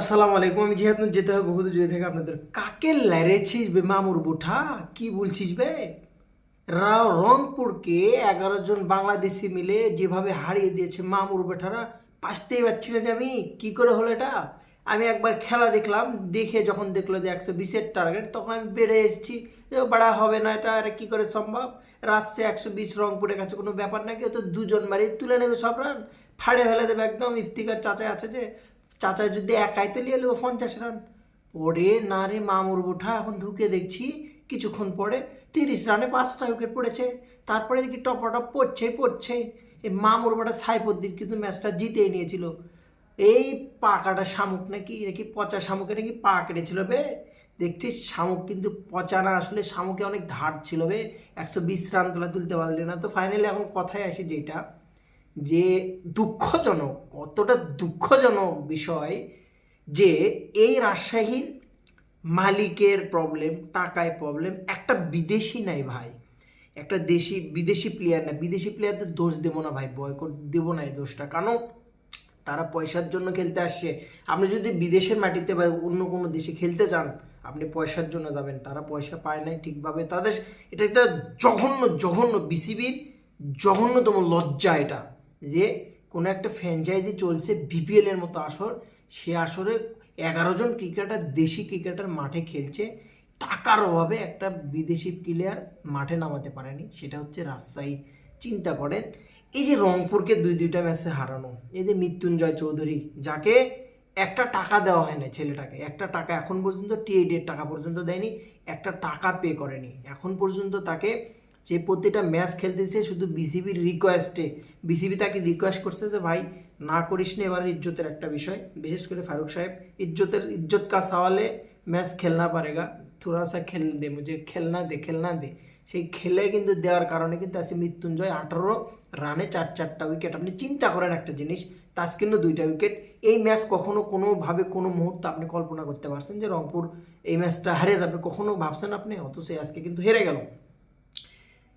আসসালামু আলাইকুম, আমি যেহেতু যেতে হবে বহুদূর, যেতে থেকে আপনাদের কাকে লেড়েছিস বে মামুর বুঠা? কি বলছিস বে? রাও রংপুরকে এগারো জন বাংলাদেশি মিলে যেভাবে হারিয়ে দিয়েছে মামুর বেঠারা পাসতেই পারছি না যে আমি। কী করে হলো এটা? আমি একবার খেলা দেখলাম, দেখে যখন দেখল যে একশো বিশের টার্গেট তখন আমি বেড়ে এসেছি। যে বাড়া হবে না এটা এটা কি করে সম্ভব? রাজশাহী একশো বিশ, রংপুরের কাছে কোনো ব্যাপার নাকি? ও তো দুজন মারি, তুলে নেবে সব রান ফাড়ে ফেলে দেবে একদম ইফতিকার চাচাই আছে যে চাচা যদি একাই তো লিয়ে পঞ্চাশ রান। পড়ে না রে মামুর বোঠা, এখন ঢুকে দেখছি কিছুক্ষণ পরে তিরিশ রানে পাঁচটা উইকেট পড়েছে। তারপরে দেখি টপাটপ পড়ছেই পড়ছে এই মামুর বাটা সাইফুদ্দিন কিন্তু ম্যাচটা জিতেই নিয়েছিল। এই পাকাটা শামুক নাকি নাকি পচা শামুকে নাকি পা কেটেছিল বে? দেখছিস, শামুক কিন্তু পচা না, আসলে শামুকে অনেক ধার ছিল বে। একশো বিশ রান তোলা তুলতে পারলি না। তো ফাইনালি এখন কথায় আসি যেটা যে দুঃখজনক, কতটা দুঃখজনক বিষয় যে এই রাজশাহীর মালিকের প্রবলেম টাকায় প্রবলেম একটা বিদেশি নাই ভাই। একটা দেশি, বিদেশি প্লেয়ার না বিদেশি প্লেয়ারদের দোষ দেবো না ভাই বয়কট দেবো না এই দোষটা। কারণ তারা পয়সার জন্য খেলতে আসছে। আপনি যদি বিদেশের মাটিতে বা অন্য কোনো দেশে খেলতে চান, আপনি পয়সার জন্য যাবেন। তারা পয়সা পায় নাই ঠিকভাবে। তাদের, এটা একটা জঘন্য জঘন্য বিসিবির জঘন্যতম লজ্জা এটা। যে কোনো একটা ফ্র্যাঞ্চাইজি চলছে বিপিএল এর মতো আসর, সে আসরে এগারো জন ক্রিকেটার দেশি ক্রিকেটার মাঠে খেলছে। টাকার অভাবে একটা বিদেশি প্লেয়ার মাঠে নামাতে পারেনি, সেটা হচ্ছে রাজশাহী চিন্তা করেন এই যে রংপুরকে দুই দুইটা ম্যাচে হারানো, এই যে মৃত্যুঞ্জয় চৌধুরী, যাকে একটা টাকা দেওয়া হয় না ছেলেটাকে, একটা টাকা এখন পর্যন্ত টিএডের টাকা পর্যন্ত দেয়নি, একটা টাকা পে করেনি। এখন পর্যন্ত তাকে যে প্রতিটা ম্যাচ খেলতেছে শুধু বিসিবির রিকোয়েস্টে বিসিবি তাকে রিকোয়েস্ট করছে যে, ভাই, না করিস না এবার ইজ্জতের একটা বিষয়। বিশেষ করে ফারুক সাহেব, ইজ্জতের, ইজ্জত কা সওয়ালে ম্যাচ খেলনা পারেগা। থোড়া সা খেল দে, মুঝে খেলনা দে খেলনা দে। সেই খেলে কিন্তু দেওয়ার কারণে কিন্তু আছে মৃত্যুঞ্জয় আঠারো, রানে চার, চারটা উইকেট আপনি চিন্তা করেন একটা জিনিস তাস্কিনও দুইটা উইকেট এই ম্যাচ কখনো কোনোভাবে, কোনো মুহূর্তে আপনি কল্পনা করতে পারছেন যে রংপুর এই ম্যাচটা হারে যাবে? কখনো ভাবছেন আপনি, অথচ আজকে কিন্তু হেরে গেল?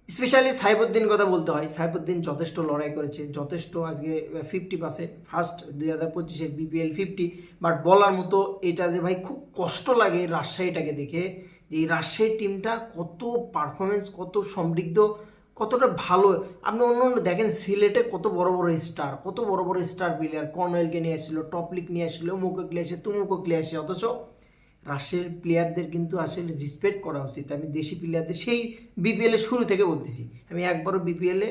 স্পেশালি সাইফুদ্দিন কথা বলতে হয়। সাইফুদ্দিন যথেষ্ট লড়াই করেছে, যথেষ্ট আজকে ফিফটি পাসে ফার্স্ট দুই হাজার পঁচিশের বিপিএল ফিফটি বাট বলার মতো এটা যে ভাই খুব কষ্ট লাগে রাজশাহীটাকে দেখে, যে এই রাজশাহী টিমটা কত পারফরমেন্স কত সমৃদ্ধ, কতটা ভালো। আপনি অন্য অন্য দেখেন সিলেটে কত বড় বড় স্টার কত বড় বড় স্টার প্লেয়ার কর্নেলকে নিয়ে আসছিল টপলিক নিয়ে আসছিল মুখে ক্লিয়ে আসে তুমুকে ক্লিয়ে আসে অথচ রাশিয়ার প্লেয়ারদের কিন্তু আসলে রেসপেক্ট করা উচিত। আমি দেশি প্লেয়ারদের সেই বিপিএল এর শুরু থেকে বলতেছি। আমি একবারও বিপিএল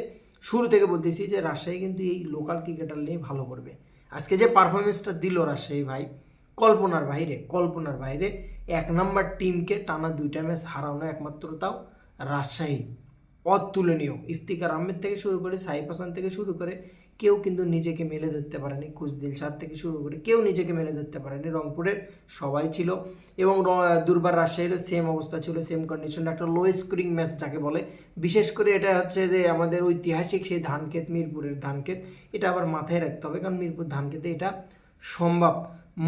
শুরু থেকে বলতেছি যে রাজশাহী কিন্তু এই লোকাল ক্রিকেটার নিয়ে ভালো করবে। আজকে যে পারফরমেন্সটা দিল রাজশাহী ভাই, কল্পনার বাইরে কল্পনার বাইরে এক নম্বর টিমকে টানা দুইটা ম্যাচ হারানো একমাত্র তাও রাজশাহী। অতুলনীয়। ইফতিকার আহমেদ থেকে শুরু করে সাইফ হাসান থেকে শুরু করে কেউ কিন্তু নিজেকে মেলে ধরতে পারেনি কুচদিল সাদ থেকে শুরু করে কেউ নিজেকে মেলে ধরতে পারেনি। রংপুরের সবাই ছিল এবং দুর্বার রাজশাহীরও সেম অবস্থা ছিল সেম কন্ডিশন একটা লো স্কোরিং ম্যাচ যাকে বলে। বিশেষ করে এটা হচ্ছে যে আমাদের ঐতিহাসিক সেই ধানক্ষেত, মিরপুরের ধানক্ষেত। এটা আবার মাথায় রাখতে হবে কারণ মিরপুর ধানক্ষেতে এটা সম্ভব।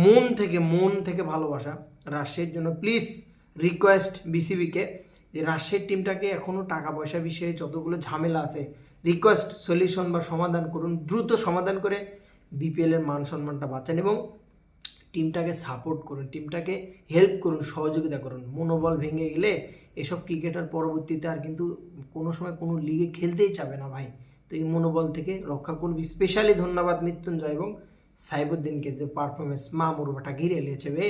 মন থেকে মন থেকে ভালোবাসা রাজশাহীর জন্য। প্লিজ রিকোয়েস্ট বিসিবিকে যে রাজশাহীর টিমটাকে এখনও টাকা পয়সা বিষয়ে যতগুলো ঝামেলা আছে রিকোয়েস্ট সলিউশন বা সমাধান করুন, দ্রুত সমাধান করে বিপিএল এর মান সম্মানটা বাঁচান এবং টিমটাকে সাপোর্ট করুন টিমটাকে হেল্প করুন, সহযোগিতা করুন। মনোবল ভেঙে গেলে এসব ক্রিকেটার পরবর্তীতে আর কিন্তু কোনো সময় কোনো লিগে খেলতেই চাবে না ভাই। তো এই মনোবল থেকে রক্ষা করুন। স্পেশালি ধন্যবাদ মৃত্যুঞ্জয় এবং সাইবুদ্দিনকে যে পারফরমেন্স মা মুরবাটা ঘিরে এলিয়েছে বে।